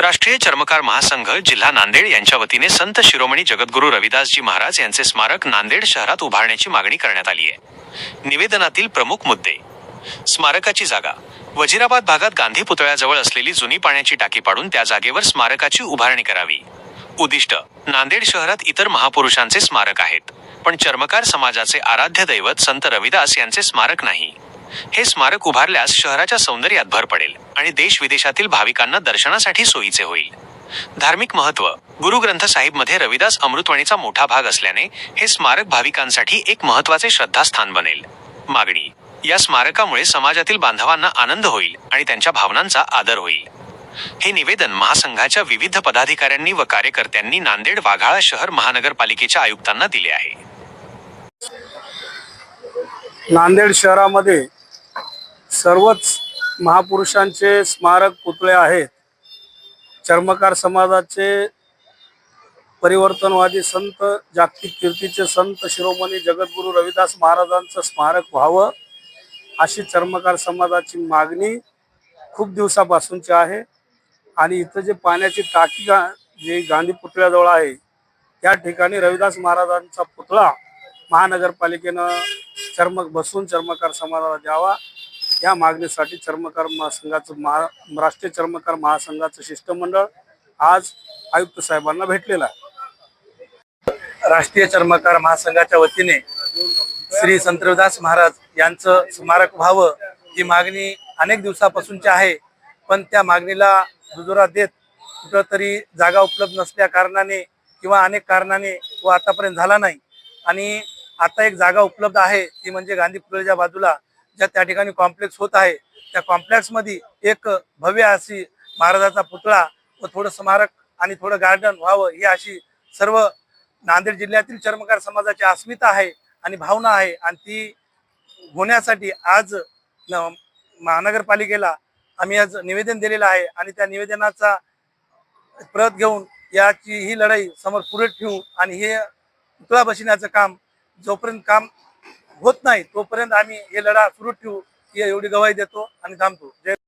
राष्ट्रीय चर्मकार महासंघ जिल्हा नांदेड यांच्या वतीने संत शिरोमणी जगद्गुरू रविदासजी महाराज यांचे स्मारक नांदेड शहरात उभारण्याची मागणी करण्यात आली आहे. निवेदनातील प्रमुख मुद्दे. स्मारकाची जागा. वजिराबाद भागात गांधी पुतळ्याजवळ असलेली जुनी पाण्याची टाकी पाडून त्या जागेवर स्मारकाची उभारणी करावी. उद्दिष्ट नांदेड शहरात इतर महापुरुषांचे स्मारक आहेत पण चर्मकार समाजाचे आराध्य दैवत संत रविदास यांचे स्मारक नाही. हे स्मारक उभारल्यास शहराच्या सौंदर्यात भर पडेल आणि देश विदेशातील भाविकांना दर्शनासाठी सोयीचे होईल. धार्मिक महत्त्व. गुरु ग्रंथ साहिबमध्ये रविदास अमृतवाणीचा मोठा भाग असल्याने हे स्मारक भाविकांसाठी एक महत्त्वाचे श्रद्धास्थान बनेल. मागणी. या स्मारकामुळे समाजातील बांधवांना आनंद होईल आणि त्यांच्या भावनांचा आदर होईल. हे निवेदन महासंघाच्या विविध पदाधिकाऱ्यांनी व कार्यकर्त्यांनी नांदेड वाघाळा शहर महानगरपालिकेच्या आयुक्तांना दिले आहे. नांदेड शहरामध्ये सर्वच महापुरुषांचे स्मारक पुतळे आहेत. चर्मकार समाजाचे परिवर्तनवादी संत जागतिक कीर्तीचे संत शिरोमणी जगद्गुरू रविदास महाराजांचं स्मारक व्हावं अशी चर्मकार समाजाची मागणी खूप दिवसापासूनची आहे. आणि इथं जे पाण्याची टाकी गा जे गांधी पुतळ्याजवळ आहे त्या ठिकाणी रविदास महाराजांचा पुतळा महानगरपालिकेनं चर्मक बसून चर्मकार समाजाला द्यावा. या मागणीसाठी चर्मकार महासंघाचं महा राष्ट्रीय चर्मकार महासंघाचं शिष्टमंडळ आज आयुक्त साहेबांना भेटलेलं आहे. राष्ट्रीय चर्मकार महासंघाच्या वतीने श्री संत रविदास महाराज यांचं स्मारक व्हावं ही मागणी अनेक दिवसापासूनची आहे पण त्या मागणीला दुजोरा देत कुठं तरी जागा उपलब्ध नसल्या कारणाने किंवा अनेक कारणाने तो आतापर्यंत झाला नाही. आणि आता एक जागा उपलब्ध आहे ती म्हणजे गांधी पुतळ्याच्या बाजूला ज्या त्या ठिकाणी कॉम्प्लेक्स होत आहे त्या कॉम्प्लेक्समध्ये एक भव्य अशी महाराजाचा पुतळा व थोडं स्मारक आणि थोडं गार्डन व्हावं ही अशी सर्व नांदेड जिल्ह्यातील चर्मकार समाजाची अस्मिता आहे आणि भावना आहे. आणि ती होण्यासाठी आज महानगरपालिकेला आम्ही आज निवेदन दिलेलं आहे आणि त्या निवेदनाचा प्रत घेऊन याची ही लढाई समोर पुढे ठेवू आणि हे पुतळा बसण्याचं काम जोपर्यंत काम होत नाही तोपर्यंत आम्ही हे लढा सुरू ठेवू एवढी गवाही देतो आणि थांबतो. जय